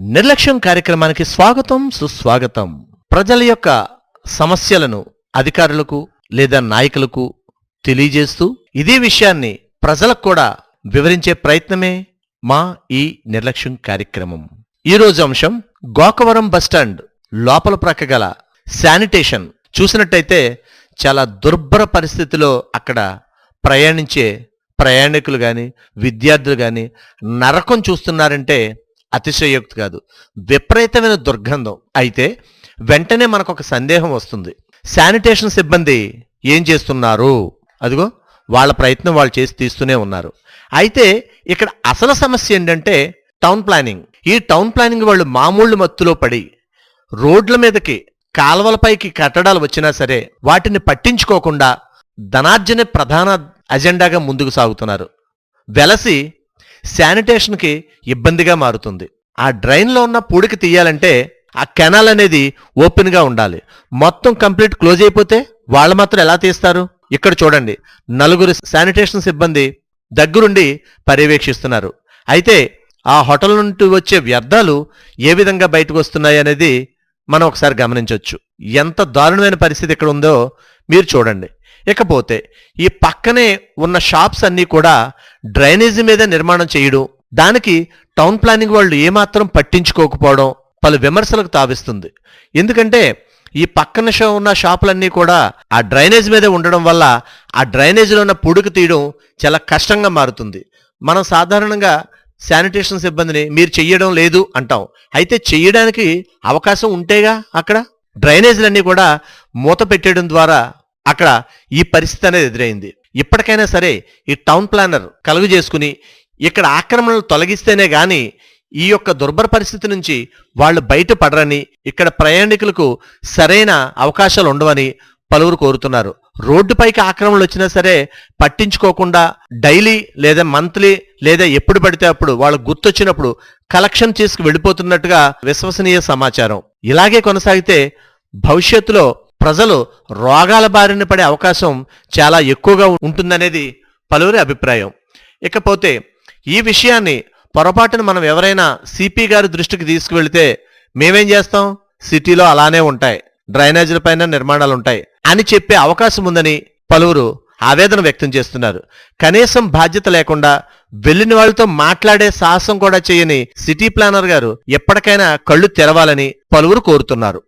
నిర్లక్ష్యం కార్యక్రమానికి స్వాగతం సుస్వాగతం. ప్రజల యొక్క సమస్యలను అధికారులకు లేదా నాయకులకు తెలియజేస్తూ ఇదే విషయాన్ని ప్రజలకు కూడా వివరించే ప్రయత్నమే మా ఈ నిర్లక్ష్యం కార్యక్రమం. ఈ రోజు అంశం గోకవరం బస్టాండ్ లోపల ప్రక్క గల శానిటేషన్. చూసినట్టయితే చాలా దుర్భర పరిస్థితిలో అక్కడ ప్రయాణించే ప్రయాణికులు కానీ విద్యార్థులు కానీ నరకం చూస్తున్నారంటే అతిశయోక్తి కాదు. విపరీతమైన దుర్గంధం. అయితే వెంటనే మనకు ఒక సందేహం వస్తుంది. శానిటేషన్ సిబ్బంది ఏం చేస్తున్నారు? అదిగో వాళ్ళ ప్రయత్నం వాళ్ళు చేసి తీస్తూనే ఉన్నారు. అయితే ఇక్కడ అసలు సమస్య ఏంటంటే టౌన్ ప్లానింగ్. ఈ టౌన్ ప్లానింగ్ వాళ్ళు మామూలు మత్తులో పడి రోడ్ల మీదకి కాలువలపైకి కట్టడాలు వచ్చినా సరే వాటిని పట్టించుకోకుండా ధనార్జన ప్రధాన అజెండాగా ముందుకు సాగుతున్నారు. వెలసి శానిటేషన్కి ఇబ్బందిగా మారుతుంది. ఆ డ్రైన్లో ఉన్న పూడికి తీయాలంటే ఆ కెనాల్ అనేది ఓపెన్గా ఉండాలి. మొత్తం కంప్లీట్ క్లోజ్ అయిపోతే వాళ్ళు మాత్రం ఎలా తీస్తారు? ఇక్కడ చూడండి. నలుగురు శానిటేషన్ సిబ్బంది దగ్గరుండి పర్యవేక్షిస్తున్నారు. అయితే ఆ హోటల్ నుండి వచ్చే వ్యర్థాలు ఏ విధంగా బయటకు వస్తున్నాయి అనేది మనం ఒకసారి గమనించవచ్చు ఎంత దారుణమైన పరిస్థితి ఇక్కడ ఉందో మీరు చూడండి. ఇకపోతే ఈ పక్కనే ఉన్న షాప్స్ అన్నీ కూడా డ్రైనేజీ మీద నిర్మాణం చేయడం. దానికి టౌన్ ప్లానింగ్ వాళ్ళు ఏమాత్రం పట్టించుకోకపోవడం పలు విమర్శలకు తావిస్తుంది. ఎందుకంటే ఈ పక్కన ఉన్న షాపులన్నీ కూడా ఆ డ్రైనేజ్ మీదే ఉండడం వల్ల ఆ డ్రైనేజీలో ఉన్న పుడుకు తీయడం చాలా కష్టంగా మారుతుంది. మనం సాధారణంగా శానిటేషన్ సిబ్బందిని మీరు చెయ్యడం లేదు అంటాం. అయితే చెయ్యడానికి అవకాశం ఉంటేగా అక్కడ? డ్రైనేజీలన్నీ కూడా మూత పెట్టేయడం ద్వారా అక్కడ ఈ పరిస్థితి అనేది ఎదురైంది. ఇప్పటికైనా సరే ఈ టౌన్ ప్లానర్ కలుగు చేసుకుని ఇక్కడ ఆక్రమణలు తొలగిస్తేనే గాని ఈ యొక్క దుర్భర పరిస్థితి నుంచి వాళ్ళు బయటపడరని ఇక్కడ ప్రయాణికులకు సరైన అవకాశాలు ఉండవని పలువురు కోరుతున్నారు. రోడ్డుపైకి ఆక్రమణలు వచ్చినా సరే పట్టించుకోకుండా డైలీ లేదా మంత్లీ లేదా ఎప్పుడు పడితే అప్పుడు వాళ్ళు గుర్తొచ్చినప్పుడు కలెక్షన్ చేసుకు వెళ్ళిపోతున్నట్టుగా విశ్వసనీయ సమాచారం. ఇలాగే కొనసాగితే భవిష్యత్తులో ప్రజలు రోగాల బారిన పడే అవకాశం చాలా ఎక్కువగా ఉంటుందనేది పలువురి అభిప్రాయం. ఇకపోతే ఈ విషయాన్ని పొరపాటున మనం ఎవరైనా సిపి గారి దృష్టికి తీసుకువెళితే మేమేం చేస్తాం? సిటీలో అలానే ఉంటాయి. డ్రైనేజీల పైన నిర్మాణాలు ఉంటాయి అని చెప్పే అవకాశం ఉందని పలువురు ఆవేదన వ్యక్తం చేస్తున్నారు. కనీసం బాధ్యత లేకుండా వెళ్ళిన వాళ్ళతో మాట్లాడే సాహసం కూడా చేయని సిటీ ప్లానర్ గారు ఎప్పటికైనా కళ్ళు తెరవాలని పలువురు కోరుతున్నారు.